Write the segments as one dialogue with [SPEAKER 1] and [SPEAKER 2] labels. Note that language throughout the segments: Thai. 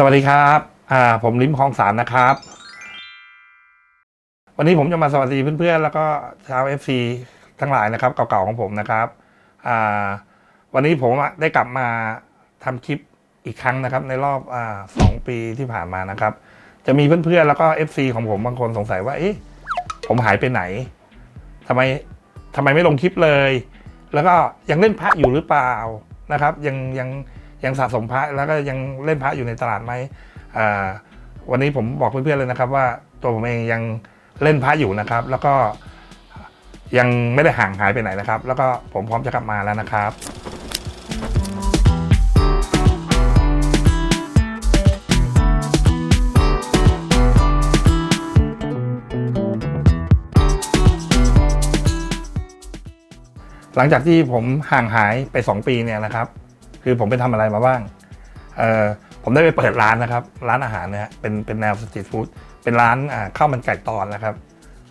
[SPEAKER 1] สวัสดีครับอ่าผมลิมคลองสารนะครับ วันนี้ผมจะมาสวัสดีเพื่อนๆ แล้วก็ชาว FC ทั้งหลายนะครับเก่าๆของผมนะครับอ่าวันนี้ผมได้กลับมาทำคลิปอีกครั้งนะครับ ในรอบอ่าสองปีที่ผ่านมานะครับ จะมีเพื่อนๆ แล้วก็ FC ของผมบางคนสงสัยว่าเอ๊ะผมหายไปไหนทำไมทำไมไม่ลงคลิปเลย แล้วก็ยังเล่นพระอยู่หรือเปล่านะครับ ยังยัง ยังสะสมพระแล้วก็ยังเล่นพระอยู่ในตลาดไหมอ่าวันนี้ผมบอกเพื่อนๆเลยนะครับ ว่าตัวผมเองยังเล่นพระอยู่นะครับ แล้วก็ยังไม่ได้ห่างหายไปไหนนะครับ แล้วก็ผมพร้อมจะกลับมาแล้วนะครับหลังจากที่ผมห่างหายไป 2 ปีเนี่ยนะครับ คือผมไปทำอะไรมาบ้างเอ่อผมได้ไปเปิดร้านนะครับ ร้านอาหารนะฮะเป็นเป็นแนวสตรีทฟู้ดเป็นร้านอ่าข้าวมันไก่ตอนนะครับ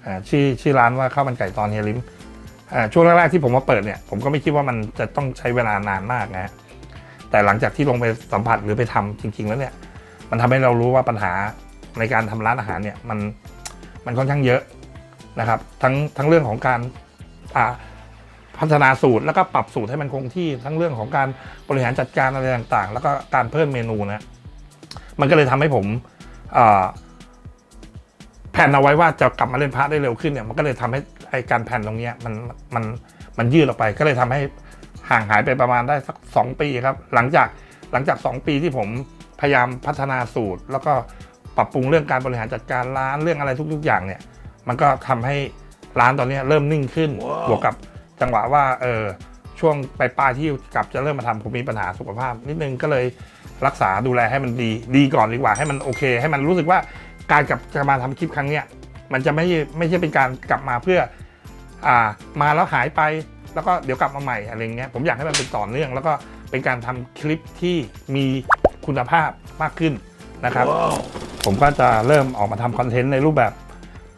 [SPEAKER 1] อ่าชื่อชื่อร้านว่าข้าวมันไก่ตอนเฮียลิมอ่าช่วงแรกๆที่ผมมาเปิดเนี่ยผมก็ไม่คิดว่ามันจะต้องใช้เวลานานมากนะฮะแต่หลังจากที่ลงไปสัมผัสหรือไปทำจริง ๆ แล้วเนี่ย มันทำให้เรารู้ว่าปัญหาในการทำร้านอาหารเนี่ยมันมันค่อนข้างเยอะนะครับ ทั้งทั้งเรื่องของการอ่า พัฒนาสูตรแล้วก็ปรับสูตรให้มันคงที่ทั้งเรื่องของการบริหารจัดการอะไรต่างๆ แล้วก็การเพิ่มเมนูนะมันก็เลยทำให้ผมเอ่อแผนเอาไว้ว่าจะกลับมาเล่นพระได้เร็วขึ้นเนี่ยมันก็เลยทำให้ไอการแผนตรงเนี้ยมันมันมันยืดออกไป ก็เลยทำให้ห่างหายไปประมาณได้สักสองปีครับ หลังจากหลังจากสองปีที่ผมพยายามพัฒนาสูตร แล้วก็ปรับปรุงเรื่องการบริหารจัดการร้านเรื่องอะไรทุก ๆ อย่างเนี่ย มันก็ทำให้ร้านตอนเนี้ยเริ่มนิ่งขึ้นบวกกับ จังหวะว่าเออช่วงปลายๆที่กลับจะเริ่มมาทำผมมีปัญหาสุขภาพ นิดนึงก็เลยรักษาดูแลให้มันดีดีก่อนดีกว่าให้มันโอเค ให้มันรู้สึกว่าการกลับจะมาทำคลิปครั้งเนี้ยมันจะไม่ไม่ใช่เป็นการกลับมาเพื่ออ่ามาแล้วหายไปแล้วก็เดี๋ยวกลับมาใหม่อะไรเงี้ยผมอยากให้มันเป็นต่อเนื่อง แล้วก็เป็นการทำคลิปที่มีคุณภาพมากขึ้นนะครับผมก็จะเริ่มออกมาทำคอนเทนต์ในรูปแบบ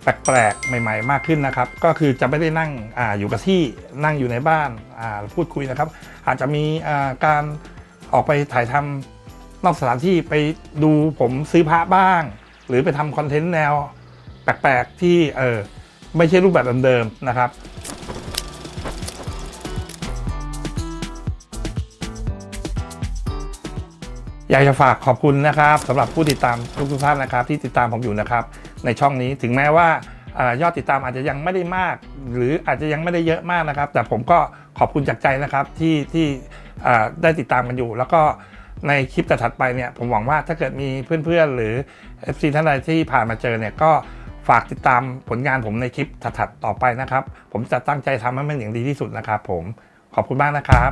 [SPEAKER 1] แปลกๆ ใหม่ ๆ มากขึ้นนะครับ ก็คือจะไม่ได้นั่งออยู่กับที่นั่งอยู่ในบ้านาพูดคุยนะครับ อาจจะมีาการออกไปถ่ายทำนอกสถานที่ไปดูผมซื้อพระบ้าง หรือไปทำคอนเทนต์แนวแปลกๆ ที่เออไม่ใช่รูปแบบเดิมๆนะครับอยากจะฝากขอบคุณนะครับสำหรับผู้ติดตามทุกๆท่านนะครับ ที่ติดตามผมอยู่นะครับ ในช่องนี้ถึงแม้ว่าอยอดติดตามอาจจะยังไม่ได้มาก หรืออาจจะยังไม่ได้เยอะมากนะครับ แต่ผมก็ขอบคุณจากใจนะครับที่ที่ได้ติดตามกันอยู่ แล้วก็ในคลิปถัดๆไปเนี่ยผมหวังว่าถ้าเกิดมีเพื่อนๆ หรือ FC ท่านใดที่ผ่านมาเจอเนี่ยก็ฝากติดตามผลงานผมในคลิปถัดๆต่อไปนะครับ ผมจะตั้งใจทำให้มันอย่างดีที่สุดนะครับผมขอบคุณมากนะครับ